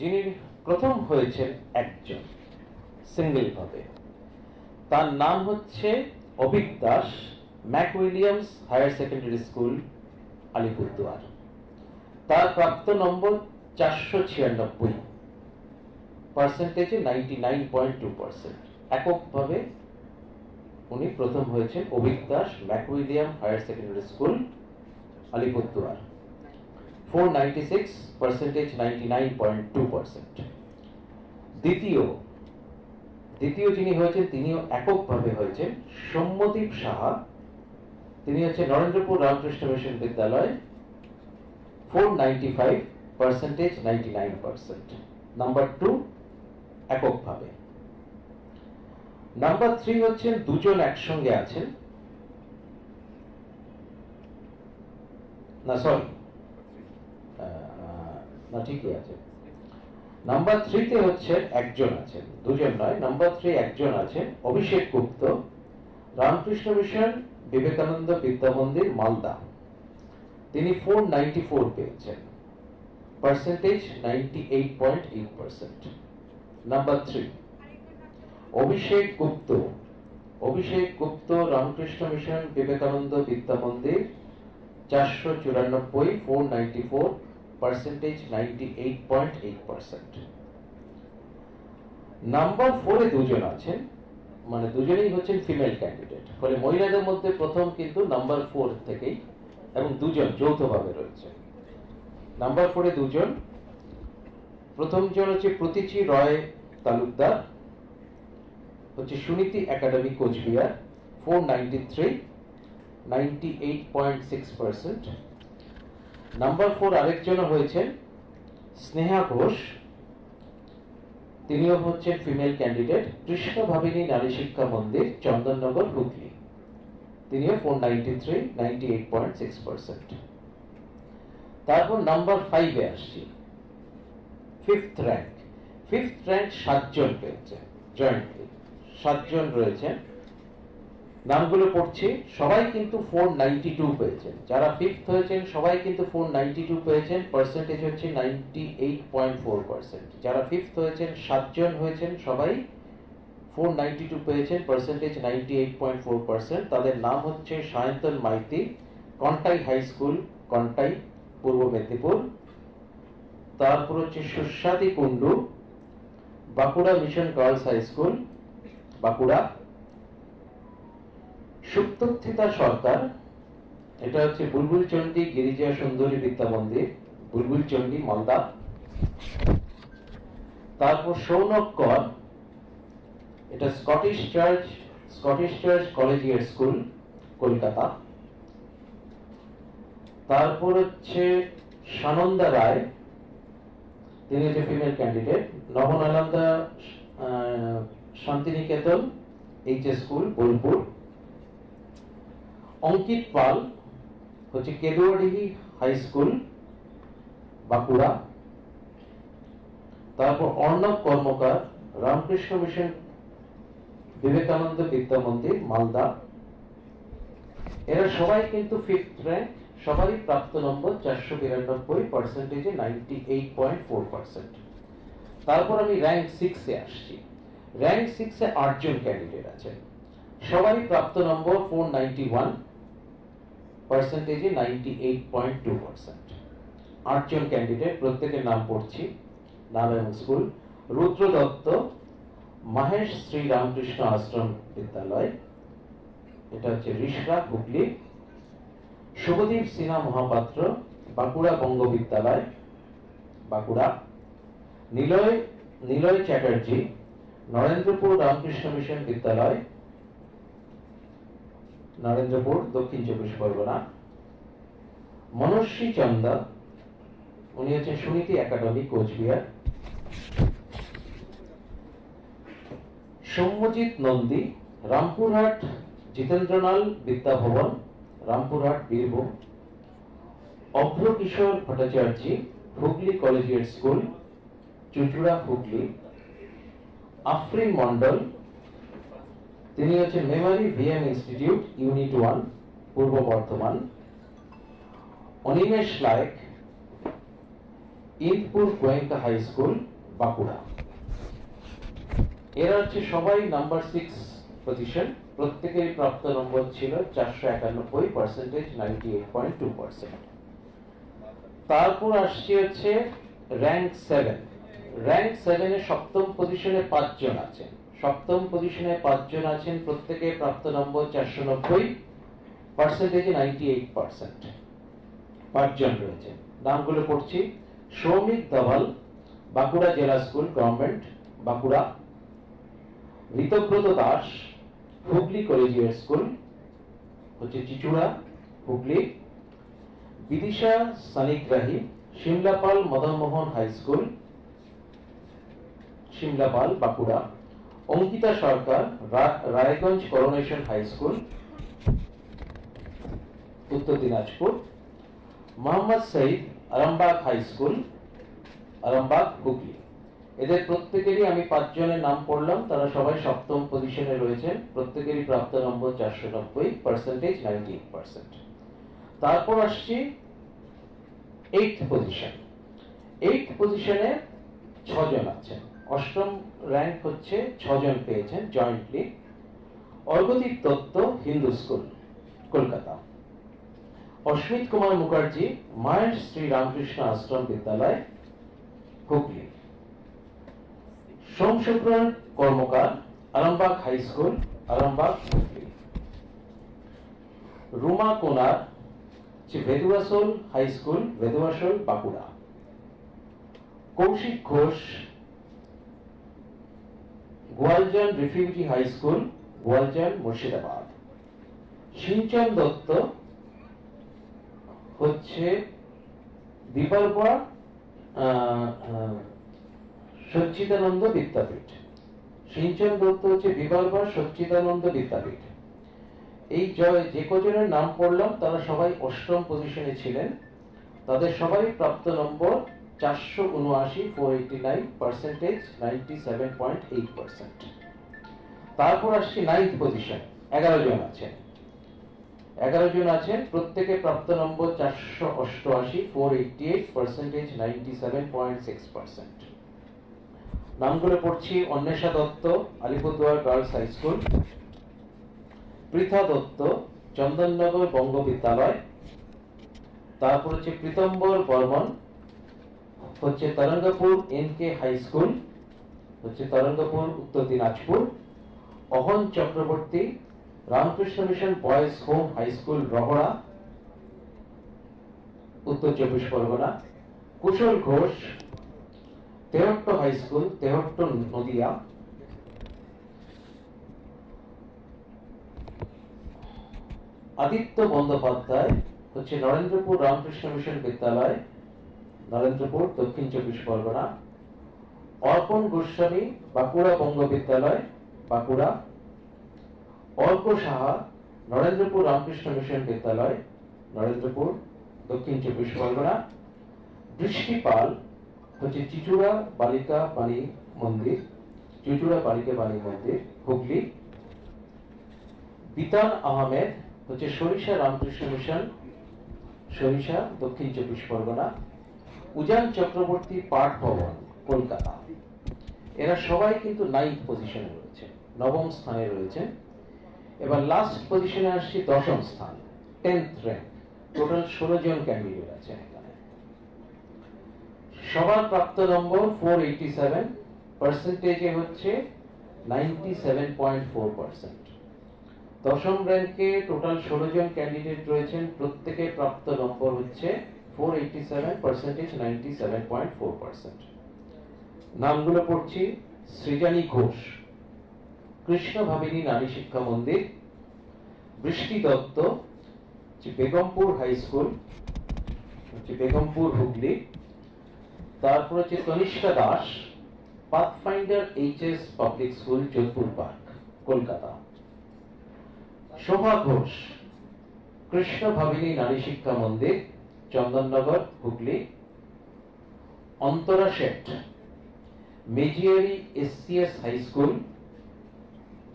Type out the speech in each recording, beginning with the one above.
যিনি প্রথম হয়েছেন একজন সিঙ্গেল ভাবে। তার নাম হচ্ছে Abhik Das Mac Williams higher secondary school Alipurduar. তার প্রাপ্ত নম্বর চারশো ছিয়ানব্বই। পার্সেন্টেজে ninety nine point two percent এককভাবে উনি প্রথম হয়েছেন Abhik Das Mac William higher secondary school Alipurduar. দ্বিতীয় দ্বিতীয় যিনি হয়েছেন, তিনিও এককভাবে হয়েছেন সৌম্যদীপ সাহা। তিনি হচ্ছে Narendrapur Ramakrishna Mission Vidyalaya four ninety five percentage ninety nine percent number two এককভাবে। নাম্বার থ্রি হচ্ছেন, দুজন একসঙ্গে আছেন। না সরি না, ঠিকই আছে। নাম্বার থ্রিতে হচ্ছে একজন আছেন। দুজন নয় নাম্বার থ্রি একজন আছেন, অভিষেক গুপ্ত, রামকৃষ্ণ মিশন, বিবেকানন্দ বিদ্যা মন্দির, মালদা। তিনি ফোর নাইনটি ফোর পেয়েছেন। Percentage ninety eight point eight percent number three Abhishek Gupta. Abhishek Gupta, Ramakrishna Mission, Vivekananda Vidya Mandir, চারশো চুরানব্বই four ninety four percentage ninety eight number ফোরে দুজন আছেন মানে দুজনেই হচ্ছেন ফিমেল ক্যান্ডিডেট ফলে মহিলাদের মধ্যে প্রথম কিন্তু নাম্বার ফোর থেকেই এবং দুজন যৌথভাবে রয়েছে। নাম্বার ফোরে দুজন, প্রথম জন হচ্ছে প্রতীচি রয় তালুকদার, হচ্ছে Suniti academy Coochbehar four ninety three ninety eight point six percent number four আরেকজন হয়েছেন। স্নেহা ঘোষ। তিনিও হচ্ছেন ফিমেল ক্যান্ডিডেট কৃষ্ণ ভাবিনী নারী শিক্ষা মন্দির, চন্দননগর, হুগলি। তিনিও four ninety three ninety eight point six percent তারপর নাম্বার ফাইভে আসছি। ফিফথ র্যাঙ্ক ফিফথ র্যাঙ্ক সাতজন পেয়েছে জয়েন্টলি সাতজন রয়েছেন। নামগুলো পড়ছি। সবাই কিন্তু ফোর নাইনটি টু পেয়েছেন। যারা ফিফথ হয়েছেন, সবাই কিন্তু ফোর নাইনটি টু পেয়েছেন। পার্সেন্টেজ হচ্ছে ninety eight point four percent যারা ফিফথ হয়েছেন, সাতজন হয়েছেন, সবাই ফোর নাইনটি টু পেয়েছেন percentage ninety eight point four percent তাদের নাম হচ্ছে সায়ন্তন মাইতি, কন্টাই হাই স্কুল কন্টাই পূর্ব মেদিনীপুর। তারপর হচ্ছে Suswati Kundu, Bankura mission girls high school Bankura. Suptathita Sarkar, এটা হচ্ছে বুলবুল চণ্ডী গিরিজা সুন্দরী বিদ্যা মন্দির বুলবুল চণ্ডী মালদা। তারপর সৌনক কর, এটা Scottish church Scottish church collegiate school Kolkata. তারপর হচ্ছে সানন্দা রায়, তিনি হচ্ছে female candidate Nabanalanda Santiniketan, H S school, Bolpur. Ankit Pal হচ্ছে কেদুয়াডিহি হাই স্কুল, বাঁকুড়া। তারপর অর্ণব কর্মকার, রামকৃষ্ণ মিশন, বিবেকানন্দ বিদ্যা মন্দির, মালদা। এরা সবাই কিন্তু ফিফথ র্যাঙ্ক সবারই প্রাপ্ত নম্বর চারশো বিরানব্বই পার্সেন্টেজে ninety eight point four percent তারপর আমি র্যাঙ্ক সিক্সে আসছি। র্যাঙ্ক সিক্সে আটজন ক্যান্ডিডেট আছেন। সবারই প্রাপ্ত নম্বর four ninety one পার্সেন্টেজে ninety eight point two percent আটজন ক্যান্ডিডেট প্রত্যেকের নাম পড়ছি নাম এবং স্কুল, রুদ্র দত্ত, মহেশ শ্রী রামকৃষ্ণ আশ্রম বিদ্যালয়, এটা হচ্ছে রিসরা হুগলি, শুভদীপ সিনহা মহাপাত্র, বাঁকুড়া বঙ্গ বিদ্যালয়, বাঁকুড়া, নিলয় নিলয় চ্যাটার্জি, নরেন্দ্রপুর রামকৃষ্ণ মিশন বিদ্যালয় নরেন্দ্রপুর, দক্ষিণ চব্বিশ পরগনা। মনস্বী চন্দা উনি হচ্ছেন Suniti academy, Cooch Behar. Soumyajit Nandi, Rampurhat, Jitendranal Vidya Bhavan Rampurhat, Birbhum. Abhrakishore Bhattacharya, Hooghly collegiate school, Chuchura, Hooghly. Afrin Mondal তিনি হচ্ছেন Memari VM institute unit one Purba Bardhaman. Animesh Layek Indpur Goenka high school, Bankura. এরা হচ্ছে সবাই number six position প্রত্যেকেরই প্রাপ্ত নম্বর ছিল চারশো একানব্বই percentage ninety eight point two percent তারপর আসছে হচ্ছে র্যাঙ্ক সেভেন র্যাঙ্ক সেভেনে সপ্তম পজিশনে পাঁচজন আছেন। সপ্তম পজিশনে পাঁচজন আছেন, প্রত্যেকে প্রাপ্ত নম্বর চারশো নব্বই পার্সেন্টেজে নাইনটি এইট পার্সেন্ট পাঁচজন রয়েছেন। নামগুলো পড়ছি। Soumik Daval Bankura Zilla school, government, Bankura. Ritabrata Das, Hooghly collegiate school, হচ্ছে Chuchura, Hooghly. Bidisha Sanigrahi, Simlapal Madanmohan high school, Simlapal, Bankura. Ankita Sarkar Raiganj coronation high school, Uttar Dinajpur, Mohammad Saeed Arambagh high school, Arambagh, Hooghly. এদের প্রত্যেকেরই আমি পাঁচজনের নাম পড়লাম, তারা সবাই সপ্তম পজিশনে রয়েছেন, প্রত্যেকেরই প্রাপ্ত নম্বর চারশো নব্বই পার্সেন্টেজ নাইনটি পার্সেন্ট তারপর আসছি এইট পজিশন এইট পজিশনে ছজন আছেন। অষ্টম র্যাঙ্ক হচ্ছে ছজন পেয়েছেন জয়েন্টলি অর্গদীপ দত্ত, হিন্দু স্কুল, কলকাতা। অস্মিত কুমার মুখার্জি, মায়ের Shri Ramakrishna Ashram Vidyalaya, Hooghly. Somshukran Karmakar, Arambagh high school, Arambagh, Hooghly. Ruma Konar, Bheduasol high school, Bheduasol, Bankura. Kaushik Ghosh Goaljan refugee high school Goaljan Murshidabad. Sinchan Dutta হচ্ছে বিপারপা সচ্চিদানন্দ বিদ্যাপীঠ। সিঞ্চন দত্ত হচ্ছে বিপারপা সচ্চিদানন্দ বিদ্যাপীঠ। এই জয় যে কজনের নাম পড়লাম, তারা সবাই অষ্টম পজিশনে ছিলেন। তাদের সবাই প্রাপ্ত নম্বর চারশো উনআশি four eighty nine percentage ninety seven point eight percent তারপর আসছি নাইন্থ পজিশন এগারো জন আছেন এগারো জন আছেন প্রত্যেকে প্রাপ্ত নম্বর চারশো অষ্টআশি four eighty eight percentage ninety seven point six percent নামগুলো পড়ছি, Anwesha Dutta, Alipurduar girls high school. Pritha Dutta, Chandannagar Banga Vidyalaya তারপর হচ্ছে প্রীতম্বর বর্মন হচ্ছে Tarangapur N K high school, হচ্ছে Tarangapur, Uttar Dinajpur, Ahan Chakraborty, Ramakrishna Mission boys home high school, Rahara, Uttar Chabbish Pargana, Kushal Ghosh, Tehatta high school, Tehatta Nadia. Aditya Bandyopadhyay হচ্ছে Narendrapur Ramakrishna mission Vidyalaya Narendrapur Dakshin চব্বিশ পরগনা, অর্পণ Goswami, Bankura Banga Vidyalaya Bankura, Arka Saha Narendrapur Ramakrishna mission Vidyalaya Narendrapur Dakshin চব্বিশ পরগনা, বৃষ্টি পাল, হচ্ছে চিচুড়া বালিকা বাণী মন্দির, চিচুড়া বালিকা বাণী মন্দির, হুগলি, বিতান আহমেদ, হচ্ছে সরিষা রামকৃষ্ণ মিশন, সরিষা, দক্ষিণ চব্বিশ পরগনা উজান চক্রবর্তী পাঠ ভবন, কলকাতা। এরা সবাই কিন্তু নাইন্থ পজিশনে রয়েছে, নবম স্থানে রয়েছে। এবার লাস্ট পজিশনে আসছি দশম স্থান টেন্থ র্যাঙ্ক টোটাল ষোলো জন ক্যান্ডিডেট আছে এখানে। সবার প্রাপ্ত নম্বর ফোর এইটি সেভেন পার্সেন্টেজে হচ্ছে ninety seven point four percent দশম র্যাঙ্কে টোটাল ষোলো জন ক্যান্ডিডেট রয়েছেন, প্রত্যেকের প্রাপ্ত নম্বর হচ্ছে নামগুলো পড়ছি সৃজানী ঘোষ, কৃষ্ণ ভাবিনী নারী শিক্ষা মন্দির, বৃষ্টি দত্ত বেগমপুর হাই স্কুল বেগমপুর হুগলি, তারপর হচ্ছে Tanishka Das, pathfinder HS public school, Jodhpur park, Kolkata. Shobha Ghosh, Krishna Bhabini Nari Shiksha Mandir Chandannagar, Hooghly. Antara Seth, Mejiari SCS high school,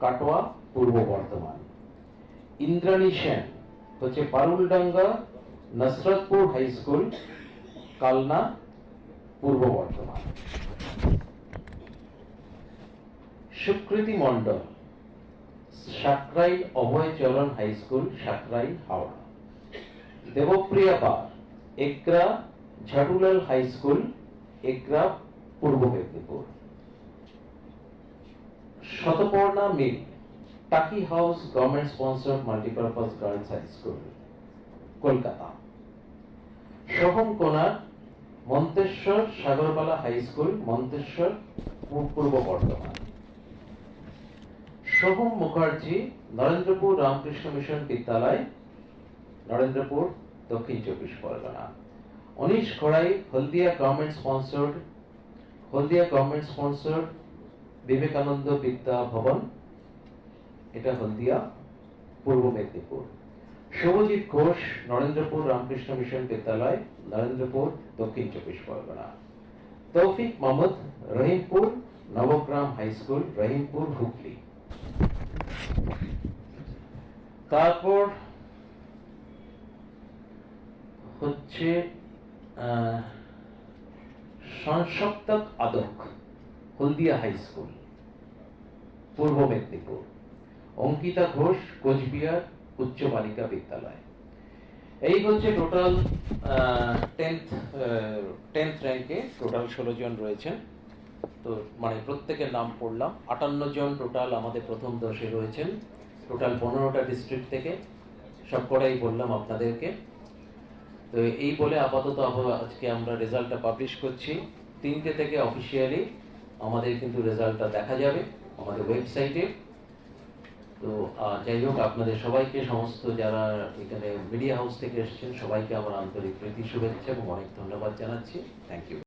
Katwa, Purba Bardhaman. Indrani Sen, হচ্ছে Paruldanga Nasratpur high school, Kalna, Purba Bardhaman. Sukriti Mondal, Sankrail Abhaycharan high school, Sankrail Howrah. Debpriya Par Egra Jharulal high school Egra Purba Medinipur. Shatoparna Mil, Taki house government sponsored multipurpose girls high school, Kolkata. Soham Konar Manteswar Sagarbala high school, Manteswar Purba Bardhaman. Soham Mukherjee, Narendrapur Ramakrishna Mission Vidyalaya, Narendrapur Dakshin Chabbish Pargana. Anish Kharai, Haldia government sponsored Haldia government sponsored Vivekananda Vidya Bhavan, এটা Haldia, Purba Medinipur. Shubhajit Ghosh, Narendrapur Ramakrishna Mission Vidyalaya, Narendrapur, Dakshin Chabbish Pargana. Toufiq Mahmud, Rahimpur, Nabagram high school, Rahimpur, Hooghly. তারপর হচ্ছে Sansaptak Adak Haldia high school, Purba Medinipur. Ankita Ghosh, Cooch Behar, উচ্চ বালিকা বিদ্যালয়। এই হচ্ছে total tenth tenth র্যাঙ্কে total ষোলো জন রয়েছেন। তো মানে প্রত্যেকের নাম পড়লাম। আটান্ন জন টোটাল আমাদের প্রথম দশে রয়েছেন। টোটাল পনেরোটা ডিস্ট্রিক্ট থেকে। সবকটাই বললাম আপনাদেরকে। তো এই বলে আপাতত আপ- আজকে আমরা রেজাল্টটা পাবলিশ করছি। তিনটে থেকে অফিসিয়ালি আমাদের কিন্তু রেজাল্টটা দেখা যাবে আমাদের ওয়েবসাইটে তো যাই হোক, আপনাদের সবাইকে, সমস্ত যারা এখানে মিডিয়া হাউস থেকে এসেছেন, সবাইকে আমার আন্তরিক প্রীতি, শুভেচ্ছা এবং অনেক ধন্যবাদ জানাচ্ছি। Thank you